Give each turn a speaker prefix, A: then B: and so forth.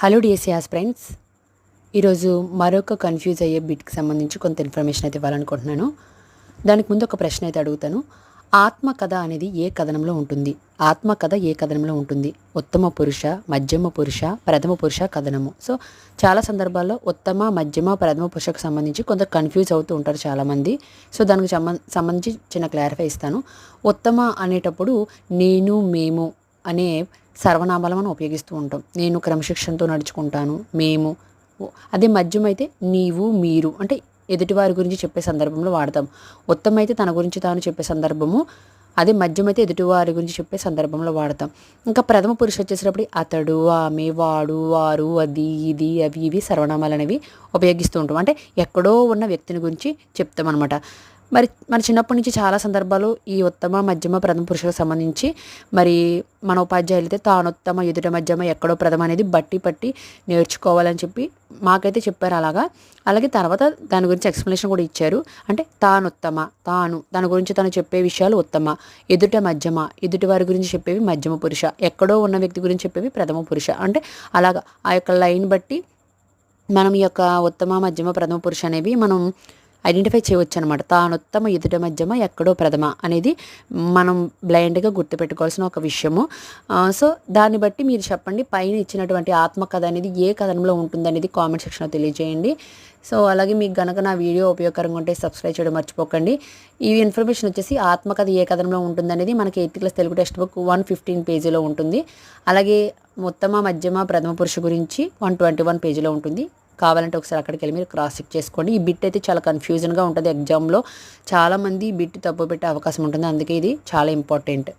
A: Hello డిఎస్సియాస్ friends ఈరోజు మరొక confuse అయ్యే బిట్కి సంబంధించి కొంత ఇన్ఫర్మేషన్ అయితే ఇవ్వాలనుకుంటున్నాను. దానికి ముందు ఒక ప్రశ్న అయితే అడుగుతాను. ఆత్మ కథ అనేది ఏ కథనంలో ఉంటుంది? ఆత్మ కథ ఏ కథనంలో ఉంటుంది? ఉత్తమ పురుష మధ్యమ పురుష ప్రథమ పురుష కథనము. సో చాలా సందర్భాల్లో ఉత్తమ మధ్యమ ప్రథమ పురుషకు సంబంధించి కొంత కన్ఫ్యూజ్ అవుతూ ఉంటారు చాలామంది. సో దానికి సంబంధించి చిన్న క్లారిఫై ఇస్తాను. ఉత్తమ అనేటప్పుడు నేను మేము అనే సర్వనామాలు మనం ఉపయోగిస్తూ ఉంటాం. నేను క్రమశిక్షణతో నడుచుకుంటాను మేము అదే మద్యం అయితే నీవు మీరు అంటే ఎదుటివారి గురించి చెప్పే సందర్భంలో వాడతాం. ఉత్తమ అయితే తన గురించి తాను చెప్పే సందర్భము అదే మద్యం అయితే ఎదుటివారి గురించి చెప్పే సందర్భంలో వాడతాం. ఇంకా ప్రథమ పురుషు వచ్చేసినప్పుడు అతడు ఆమె వాడు వారు అది ఇది అవి ఇవి సర్వనామాలు అనేవి ఉపయోగిస్తూ ఉంటాం. అంటే ఎక్కడో ఉన్న వ్యక్తిని గురించి చెప్తాం అనమాట మరి మన చిన్నప్పటి నుంచి చాలా సందర్భాలు ఈ ఉత్తమ మధ్యమ ప్రథమ పురుషులకు సంబంధించి. మరి మన ఉపాధ్యాయులు అయితే ఎదుట మధ్యమ ఎక్కడో ప్రథమ అనేది బట్టి పట్టి నేర్చుకోవాలని చెప్పి మాకైతే చెప్పారు అలాగా. అలాగే తర్వాత దాని గురించి ఎక్స్ప్లెనేషన్ కూడా ఇచ్చారు. అంటే తానుత్తమ తాను దాని గురించి తను చెప్పే విషయాలు ఉత్తమ ఎదుట మధ్యమ ఎదుటి వారి గురించి చెప్పేవి మధ్యమ పురుష ఎక్కడో ఉన్న వ్యక్తి గురించి చెప్పేవి ప్రథమ పురుష. అంటే అలాగా ఆ యొక్క లైన్ బట్టి మనం ఈ యొక్క ఉత్తమ మధ్యమ ప్రథమ పురుష అనేవి మనం ఐడెంటిఫై చేయవచ్చు అనమాట తానుత్తమ ఎదుట మధ్యమ ఎక్కడో ప్రథమ అనేది మనం బ్లైండ్గా గుర్తుపెట్టుకోవాల్సిన ఒక విషయము. సో దాన్ని బట్టి మీరు చెప్పండి పైన ఇచ్చినటువంటి ఆత్మకథ అనేది ఏ కథనంలో ఉంటుంది అనేది కామెంట్ సెక్షన్లో తెలియజేయండి. సో అలాగే మీకు గనక నా వీడియో ఉపయోగకరంగా ఉంటే సబ్స్క్రైబ్ చేయడం మర్చిపోకండి. ఈ ఇన్ఫర్మేషన్ వచ్చేసి ఆత్మకథ ఏ కథనంలో ఉంటుందనేది మనకి eighth class Telugu text book one fifteen పేజీలో ఉంటుంది. అలాగే ఉత్తమ మధ్యమ ప్రథమ పురుషు గురించి వన్ ట్వంటీ వన్ పేజీలో ఉంటుంది. కావాలంటే ఒకసారి అక్కడికి వెళ్ళి మీరు క్రాస్ చెక్ చేసుకోండి. ఈ బిట్ అయితే చాలా కన్ఫ్యూజన్గా ఉంటుంది ఎగ్జామ్లో చాలామంది బిట్ తప్పు పెట్టే అవకాశం ఉంటుంది. అందుకే ఇది చాలా ఇంపార్టెంట్